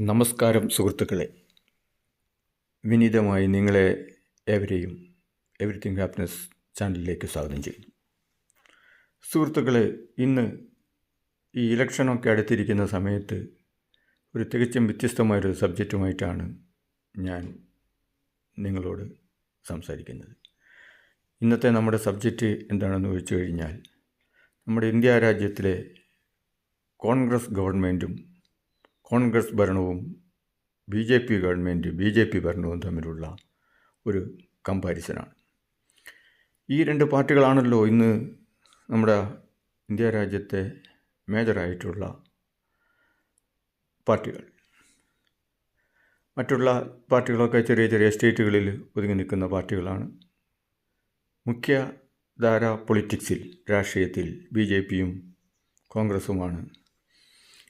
നമസ്കാരം സുഹൃത്തുക്കളെ. വിനീതമായി നിങ്ങളെ ഏവരെയും എവറിത്തിങ് ഹാപ്പിനെസ് ചാനലിലേക്ക് സ്വാഗതം ചെയ്യുന്നു. സുഹൃത്തുക്കളെ ഇന്ന് ഈ ഇലക്ഷനൊക്കെ അടുത്തിരിക്കുന്ന സമയത്ത് ഒരു തികച്ചും വ്യത്യസ്തമായൊരു സബ്ജക്റ്റുമായിട്ടാണ് ഞാൻ നിങ്ങളോട് സംസാരിക്കുന്നത്. ഇന്നത്തെ നമ്മുടെ സബ്ജക്റ്റ് എന്താണെന്ന് ചോദിച്ചു കഴിഞ്ഞാൽ നമ്മുടെ ഇന്ത്യ രാജ്യത്തിലെ കോൺഗ്രസ് ഗവൺമെന്റും കോൺഗ്രസ് ഭരണവും B J P government B J P ഭരണവും തമ്മിലുള്ള ഒരു കമ്പാരിസനാണ്. ഈ രണ്ട് പാർട്ടികളാണല്ലോ ഇന്ന് നമ്മുടെ ഇന്ത്യ രാജ്യത്തെ മേജറായിട്ടുള്ള പാർട്ടികൾ. മറ്റുള്ള പാർട്ടികളൊക്കെ ചെറിയ ചെറിയ സ്റ്റേറ്റുകളിൽ ഒതുങ്ങി നിൽക്കുന്ന പാർട്ടികളാണ്. മുഖ്യധാര പൊളിറ്റിക്സിൽ രാഷ്ട്രീയത്തിൽ ബി ജെ പിയും കോൺഗ്രസുമാണ്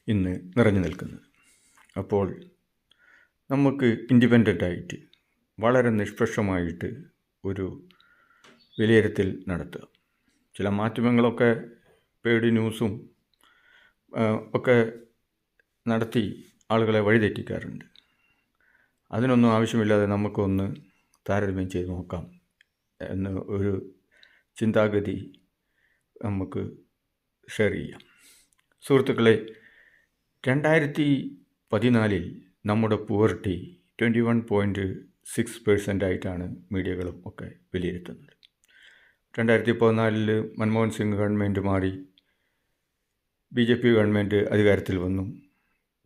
ഇന്ന് നിറഞ്ഞു നിൽക്കുന്നത്. അപ്പോൾ നമുക്ക് ഇൻഡിപെൻഡന്റായിട്ട് വളരെ നിഷ്പക്ഷമായിട്ട് ഒരു വിലയിരുത്തൽ നടത്തുക. ചില മാധ്യമങ്ങളൊക്കെ പേഡ് ന്യൂസും ഒക്കെ നടത്തി ആളുകളെ വഴിതെറ്റിക്കാറുണ്ട്. അതിനൊന്നും ആവശ്യമില്ലാതെ നമുക്കൊന്ന് താരതമ്യം ചെയ്ത് നോക്കാം എന്ന് ഒരു ചിന്താഗതി നമുക്ക് ഷെയർ ചെയ്യാം. സുഹൃത്തുക്കളെ രണ്ടായിരത്തി പതിനാലിൽ നമ്മുടെ poverty twenty one point six percent ആയിട്ടാണ് മീഡിയകളും ഒക്കെ വിലയിരുത്തുന്നത്. രണ്ടായിരത്തി പതിനാലിൽ മൻമോഹൻ സിംഗ് ഗവൺമെന്റ് മാറി ബി ജെ പി ഗവൺമെന്റ് അധികാരത്തിൽ വന്നു.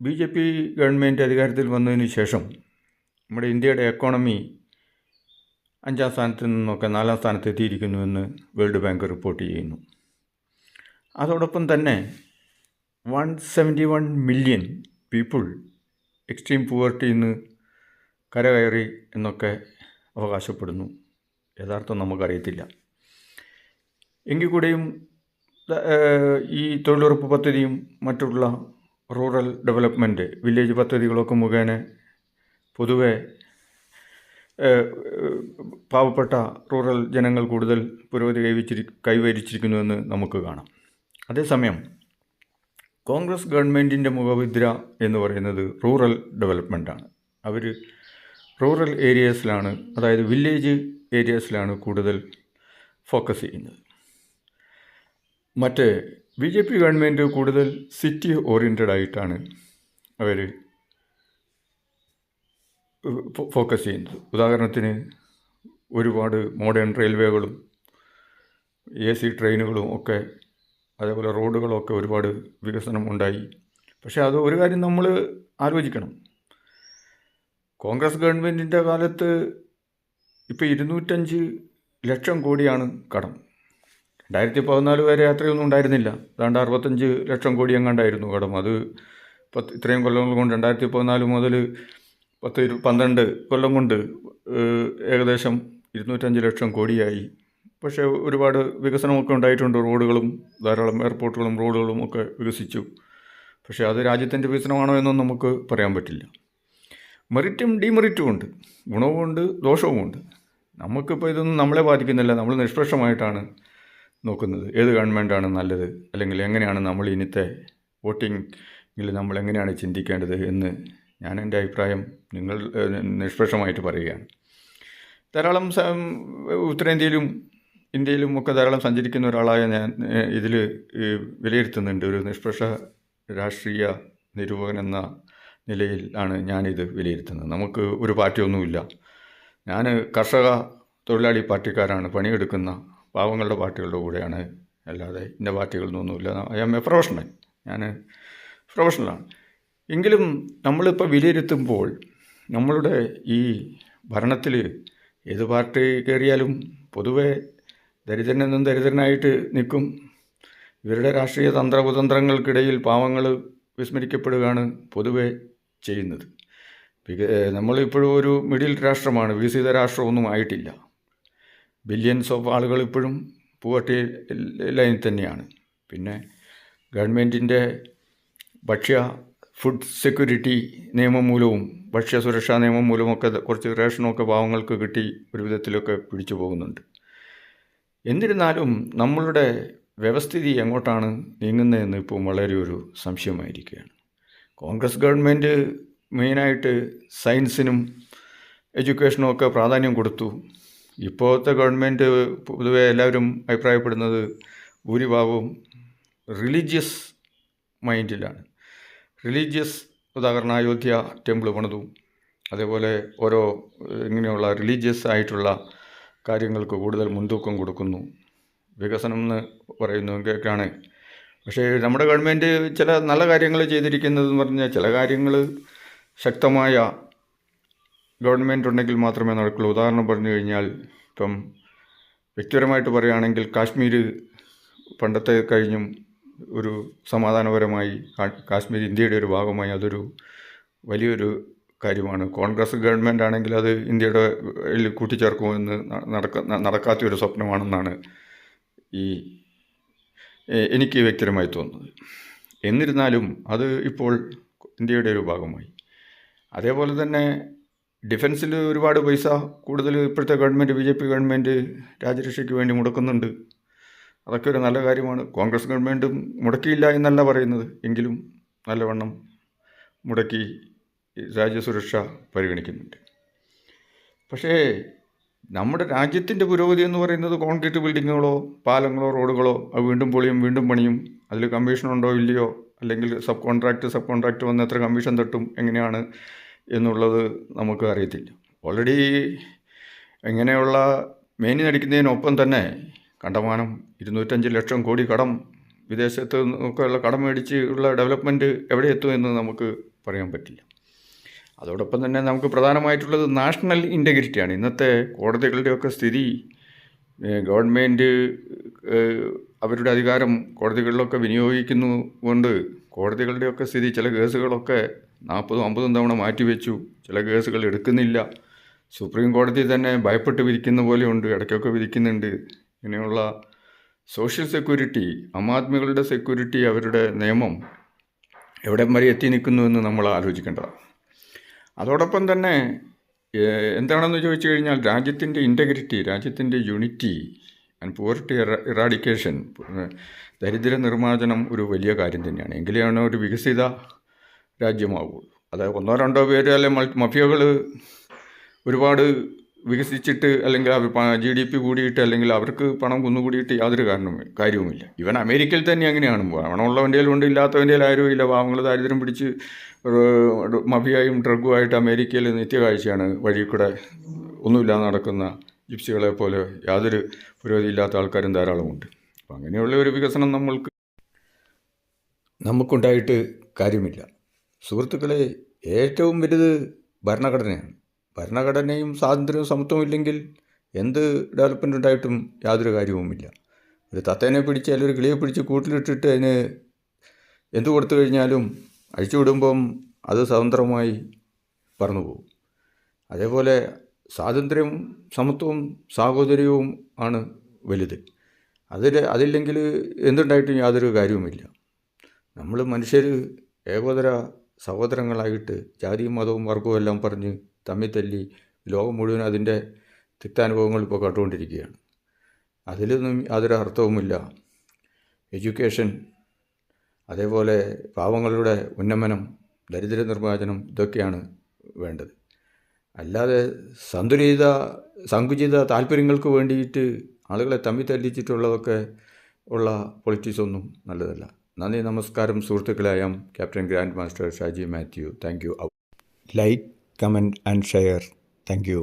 ബി ജെ പി ഗവൺമെന്റ് അധികാരത്തിൽ വന്നതിന് ശേഷം നമ്മുടെ ഇന്ത്യയുടെ എക്കോണമി അഞ്ചാം സ്ഥാനത്ത് നിന്നൊക്കെ നാലാം സ്ഥാനത്ത് എത്തിയിരിക്കുന്നുവെന്ന് വേൾഡ് ബാങ്ക് റിപ്പോർട്ട് ചെയ്യുന്നു. അതോടൊപ്പം തന്നെ one seventy one million people extreme പൂവർട്ടിയിൽ നിന്ന് കരകയറി എന്നൊക്കെ അവകാശപ്പെടുന്നു. യഥാർത്ഥം നമുക്കറിയത്തില്ല. എങ്കിൽ കൂടെയും ഈ തൊഴിലുറപ്പ് പദ്ധതിയും മറ്റുള്ള റൂറൽ ഡെവലപ്മെന്റ് വില്ലേജ് പദ്ധതികളൊക്കെ മുഖേന പൊതുവെ പാവപ്പെട്ട റൂറൽ ജനങ്ങൾ കൂടുതൽ പുരോഗതി കൈവച്ചിരി കൈവരിച്ചിരിക്കുന്നുവെന്ന് നമുക്ക് കാണാം. അതേസമയം കോൺഗ്രസ് ഗവൺമെന്റിന്റെ മുഖവിദ്ര എന്ന് പറയുന്നത് റൂറൽ ഡെവലപ്മെന്റാണ് അവർ റൂറൽ ഏരിയസിലാണ് അതായത് വില്ലേജ് ഏരിയസിലാണ് കൂടുതൽ ഫോക്കസ് ചെയ്യുന്നത്. മറ്റേ ബി ജെ പി ഗവൺമെന്റ് കൂടുതൽ സിറ്റി ഓറിയന്റഡ് ആയിട്ടാണ് അവർ ഫോക്കസ് ചെയ്യുന്നത്. ഉദാഹരണത്തിന് ഒരുപാട് മോഡേൺ റെയിൽവേകളും എ സി ട്രെയിനുകളും ഒക്കെ അതേപോലെ റോഡുകളൊക്കെ ഒരുപാട് വികസനം ഉണ്ടായി. പക്ഷേ അത് ഒരു കാര്യം നമ്മൾ ആലോചിക്കണം. കോൺഗ്രസ് ഗവൺമെന്റിന്റെ കാലത്ത് ഇപ്പോൾ ഇരുന്നൂറ്റഞ്ച് ലക്ഷം കോടിയാണ് കടം. രണ്ടായിരത്തി പതിനാല് വരെ അത്രയൊന്നും ഉണ്ടായിരുന്നില്ല. ഏതാണ്ട് അറുപത്തഞ്ച് ലക്ഷം കോടി എങ്ങാണ്ടായിരുന്നു കടം. അത് പത്ത് ഇത്രയും കൊല്ലങ്ങൾ കൊണ്ട് രണ്ടായിരത്തി പതിനാല് മുതൽ പത്ത് പന്ത്രണ്ട് കൊല്ലം കൊണ്ട് ഏകദേശം ഇരുന്നൂറ്റഞ്ച് ലക്ഷം കോടിയായി. പക്ഷേ ഒരുപാട് വികസനമൊക്കെ ഉണ്ടായിട്ടുണ്ട്. റോഡുകളും ധാരാളം എയർപോർട്ടുകളും റോഡുകളും ഒക്കെ വികസിച്ചു. പക്ഷേ അത് രാജ്യത്തിന്റെ വികസനമാണോ എന്നൊന്നും നമുക്ക് പറയാൻ പറ്റില്ല. മെറിറ്റും ഡിമെറിറ്റും ഉണ്ട്. ഗുണവുമുണ്ട് ദോഷവുമുണ്ട്. നമുക്കിപ്പോൾ ഇതൊന്നും നമ്മളെ ബാധിക്കുന്നില്ല. നമ്മൾ നിഷ്പക്ഷമായിട്ടാണ് നോക്കുന്നത്. ഏത് ഗവൺമെന്റാണ് നല്ലത്? അല്ലെങ്കിൽ എങ്ങനെയാണ് നമ്മൾ ഇന്നത്തെ വോട്ടിങ്ങിൽ നമ്മൾ എങ്ങനെയാണ് ചിന്തിക്കേണ്ടത് എന്ന് ഞാൻ എന്റെ അഭിപ്രായം നിങ്ങൾ നിഷ്പക്ഷമായിട്ട് പറയുകയാണ്. ധാരാളം ഉത്തരേന്ത്യയിലും ഇന്ത്യയിലും ഒക്കെ ധാരാളം സഞ്ചരിക്കുന്ന ഒരാളായ ഞാൻ ഇതിൽ വിലയിരുത്തുന്നുണ്ട്. ഒരു നിഷ്പക്ഷ രാഷ്ട്രീയ നിരൂപകൻ എന്ന നിലയിൽ ആണ് ഞാനിത് വിലയിരുത്തുന്നത്. നമുക്ക് ഒരു പാർട്ടിയൊന്നുമില്ല. ഞാൻ കർഷക തൊഴിലാളി പാർട്ടിക്കാരാണ്. പണിയെടുക്കുന്ന പാവങ്ങളുടെ പാർട്ടികളുടെ കൂടെയാണ്. അല്ലാതെ ഇന്ന പാർട്ടികളിൽ നിന്നൊന്നുമില്ല ഐ ആം എ പ്രൊഫഷണൽ. ഞാൻ പ്രൊഫഷണലാണ്. എങ്കിലും നമ്മളിപ്പോൾ വിലയിരുത്തുമ്പോൾ നമ്മളുടെ ഈ ഭരണത്തിൽ ഏത് പാർട്ടി കയറിയാലും പൊതുവെ ദരിദ്രനെന്നും ദരിദ്രനായിട്ട് നിൽക്കും. ഇവരുടെ രാഷ്ട്രീയ തന്ത്രകുതന്ത്രങ്ങൾക്കിടയിൽ പാവങ്ങൾ വിസ്മരിക്കപ്പെടുകയാണ് പൊതുവെ ചെയ്യുന്നത്. നമ്മളിപ്പോഴും ഒരു മിഡിൽ രാഷ്ട്രമാണ്. വികസിത രാഷ്ട്രമൊന്നും ആയിട്ടില്ല. ബില്യൻസ് ഓഫ് ആളുകൾ ഇപ്പോഴും പൂവട്ടി ലൈനിൽ തന്നെയാണ്. പിന്നെ ഗവൺമെന്റിന്റെ ഭക്ഷ്യ ഫുഡ് സെക്യൂരിറ്റി നിയമം മൂലവും ഭക്ഷ്യ സുരക്ഷാ നിയമം മൂലമൊക്കെ കുറച്ച് റേഷനൊക്കെ പാവങ്ങൾക്ക് കിട്ടി ഒരു വിധത്തിലൊക്കെ പിടിച്ചു പോകുന്നുണ്ട്. എന്നിരുന്നാലും നമ്മളുടെ വ്യവസ്ഥിതി എങ്ങോട്ടാണ് നീങ്ങുന്നതെന്ന് ഇപ്പോൾ വളരെ ഒരു സംശയമായിരിക്കുകയാണ്. കോൺഗ്രസ് ഗവൺമെന്റ് മെയിനായിട്ട് സയൻസിനും എഡ്യൂക്കേഷനും ഒക്കെ പ്രാധാന്യം കൊടുത്തു. ഇപ്പോഴത്തെ ഗവൺമെന്റ് പൊതുവെ എല്ലാവരും അഭിപ്രായപ്പെടുന്നത് ഭൂരിഭാഗവും റിലീജിയസ് മൈൻഡിലാണ്. റിലീജിയസ് ഉദാഹരണം അയോധ്യ ടെമ്പിൾ പണിതു. അതേപോലെ ഓരോ ഇങ്ങനെയുള്ള റിലീജിയസ് ആയിട്ടുള്ള കാര്യങ്ങൾക്ക് കൂടുതൽ മുൻതൂക്കം കൊടുക്കുന്നു. വികസനം എന്ന് പറയുന്നതൊക്കെയാണ് പക്ഷേ നമ്മുടെ ഗവൺമെന്റ് ചില നല്ല കാര്യങ്ങൾ ചെയ്തിരിക്കുന്നതെന്ന് പറഞ്ഞാൽ ചില കാര്യങ്ങൾ ശക്തമായ ഗവൺമെന്റ് ഉണ്ടെങ്കിൽ മാത്രമേ നടക്കുള്ളൂ. ഉദാഹരണം പറഞ്ഞു കഴിഞ്ഞാൽ ഇപ്പം വ്യക്തിപരമായിട്ട് പറയുകയാണെങ്കിൽ കാശ്മീർ പണ്ടത്തെ കഴിഞ്ഞും ഒരു സമാധാനപരമായി കാശ്മീർ ഇന്ത്യയുടെ ഒരു ഭാഗമായി അതൊരു വലിയൊരു കാര്യമാണ്. കോൺഗ്രസ് ഗവൺമെന്റ് ആണെങ്കിൽ അത് ഇന്ത്യയുടെ കൂട്ടിച്ചേർക്കുമെന്ന് നടക്ക നടക്കാത്തൊരു സ്വപ്നമാണെന്നാണ് ഈ എനിക്ക് വ്യക്തിപരമായി തോന്നുന്നത്. എന്നിരുന്നാലും അത് ഇപ്പോൾ ഇന്ത്യയുടെ ഒരു ഭാഗമായി. അതേപോലെ തന്നെ ഡിഫൻസിൽ ഒരുപാട് പൈസ കൂടുതൽ ഇപ്പോഴത്തെ government B J P government രാജ്യരക്ഷയ്ക്ക് വേണ്ടി മുടക്കുന്നുണ്ട്. അതൊക്കെ ഒരു നല്ല കാര്യമാണ്. കോൺഗ്രസ് ഗവൺമെന്റും മുടക്കിയില്ല എന്നല്ല പറയുന്നത്. എങ്കിലും നല്ലവണ്ണം മുടക്കി രാജ്യസുരക്ഷ പരിഗണിക്കുന്നുണ്ട്. പക്ഷേ നമ്മുടെ രാജ്യത്തിന്റെ പുരോഗതി എന്ന് പറയുന്നത് കോൺക്രീറ്റ് ബിൽഡിങ്ങുകളോ പാലങ്ങളോ റോഡുകളോ അത് വീണ്ടും പൊളിയും വീണ്ടും പണിയും. അതിൽ കമ്മീഷൻ ഉണ്ടോ ഇല്ലയോ? അല്ലെങ്കിൽ സബ് കോൺട്രാക്റ്റ് സബ് കോൺട്രാക്റ്റ് വന്ന് എത്ര കമ്മീഷൻ തട്ടും? എങ്ങനെയാണ് എന്നുള്ളത് നമുക്ക് അറിയത്തില്ല. ഓൾറെഡി എങ്ങനെയുള്ള മേനി നടിക്കുന്നതിനൊപ്പം തന്നെ കണ്ടമാനം ഇരുന്നൂറ്റഞ്ച് ലക്ഷം കോടി കടം വിദേശത്ത് നിന്നൊക്കെയുള്ള കടം മേടിച്ച് ഉള്ള ഡെവലപ്മെന്റ് എവിടെ എത്തുമെന്ന് നമുക്ക് പറയാൻ പറ്റില്ല. അതോടൊപ്പം തന്നെ നമുക്ക് പ്രധാനമായിട്ടുള്ളത് നാഷണൽ ഇന്റഗ്രിറ്റിയാണ്. ഇന്നത്തെ കോടതികളുടെയൊക്കെ സ്ഥിതി ഗവൺമെന്റ് അവരുടെ അധികാരം കോടതികളിലൊക്കെ വിനിയോഗിക്കുന്നു കൊണ്ട് കോടതികളുടെയൊക്കെ സ്ഥിതി ചില കേസുകളൊക്കെ നാൽപ്പതും അമ്പതും തവണ മാറ്റിവെച്ചു. ചില കേസുകൾ എടുക്കുന്നില്ല. സുപ്രീം കോടതി തന്നെ ഭയപ്പെട്ട് വിധിക്കുന്ന പോലെയുണ്ട് ഇടയ്ക്കൊക്കെ വിധിക്കുന്നുണ്ട്. ഇങ്ങനെയുള്ള സോഷ്യൽ സെക്യൂരിറ്റി അമാത്മികളുടെ സെക്യൂരിറ്റി അവരുടെ നിയമം എവിടം വരെ എത്തി നിൽക്കുന്നു എന്ന് നമ്മൾ ആലോചിക്കേണ്ടതാണ്. അതോടൊപ്പം തന്നെ എന്താണെന്ന് ചോദിച്ചു കഴിഞ്ഞാൽ രാജ്യത്തിന്റെ ഇന്റഗ്രിറ്റി രാജ്യത്തിന്റെ യൂണിറ്റി ആൻഡ് പോവർട്ടി ഇറാഡിക്കേഷൻ ദരിദ്ര നിർമ്മാർജനം ഒരു വലിയ കാര്യം തന്നെയാണ്. എങ്കിലാണ് ഒരു വികസിത രാജ്യമാവുള്ളൂ. അതായത് ഒന്നോ രണ്ടോ പേര് അല്ലെ മഫിയകൾ ഒരുപാട് വികസിച്ചിട്ട് അല്ലെങ്കിൽ ജി ഡി പി കൂടിയിട്ട് അല്ലെങ്കിൽ അവർക്ക് പണം കുന്നുകൂടിയിട്ട് യാതൊരു കാരണവും കാര്യവുമില്ല. ഇവൻ അമേരിക്കയിൽ തന്നെ അങ്ങനെയാണ്. പണമുള്ളവന്റെ ഉണ്ട് ഇല്ലാത്തവന്റെ ആരും ഇല്ല. പാവങ്ങൾ ദാരിദ്ര്യം പിടിച്ച് മഫിയായും മഫിയായും ഡ്രഗുമായിട്ട് അമേരിക്കയിൽ നിത്യകാഴ്ചയാണ്. വഴി കൂടെ ഒന്നുമില്ലാതെ നടക്കുന്ന ജിപ്സികളെ പോലെ യാതൊരു പുരോഗതിയില്ലാത്ത ആൾക്കാരും ധാരാളമുണ്ട്. അപ്പം അങ്ങനെയുള്ള ഒരു വികസനം നമ്മൾക്ക് നമുക്കുണ്ടായിട്ട് കാര്യമില്ല. സുഹൃത്തുക്കളെ ഏറ്റവും വലുത് ഭരണഘടനയാണ്. ഭരണഘടനയും സ്വാതന്ത്ര്യവും സമത്വവും ഇല്ലെങ്കിൽ എന്ത് ഡെവലപ്മെന്റ് ഉണ്ടായിട്ടും യാതൊരു കാര്യവുമില്ല. ഒരു തത്തേനെ പിടിച്ച് അല്ലെങ്കിൽ ഒരു കിളിയെ പിടിച്ച് കൂട്ടിലിട്ടിട്ട് അതിന് എന്ത് കൊടുത്തു കഴിഞ്ഞാലും അഴിച്ചു വിടുമ്പം അത് സ്വതന്ത്രമായി പറന്നു പോകും. അതേപോലെ സ്വാതന്ത്ര്യവും സമത്വവും സാഹോദര്യവും ആണ് വലുത്. അതിൽ അതില്ലെങ്കിൽ എന്തുണ്ടായിട്ടും യാതൊരു കാര്യവുമില്ല. നമ്മൾ മനുഷ്യർ ഏകോദര സഹോദരങ്ങളായിട്ട് ജാതിയും മതവും വർഗവും എല്ലാം പറഞ്ഞ് തമ്മിൽ തല്ലി ലോകം മുഴുവൻ അതിന്റെ തിക്താനുഭവങ്ങൾ ഇപ്പോൾ കണ്ടുകൊണ്ടിരിക്കുകയാണ് അതിലൊന്നും യാതൊരു അർത്ഥവുമില്ല. എഡ്യൂക്കേഷൻ അതേപോലെ പാവങ്ങളുടെ ഉന്നമനം ദരിദ്ര നിർമ്മാർജനം ഇതൊക്കെയാണ് വേണ്ടത്. അല്ലാതെ സന്തുലിത സങ്കുചിത താല്പര്യങ്ങൾക്ക് വേണ്ടിയിട്ട് ആളുകളെ തമ്മിൽ തല്ലിച്ചിട്ടുള്ളതൊക്കെ ഉള്ള പൊളിറ്റിക്സ് ഒന്നും നല്ലതല്ല. നന്ദി നമസ്കാരം സുഹൃത്തുക്കളായ captain grand master Shaji Mathew. Thank you like comment and share thank you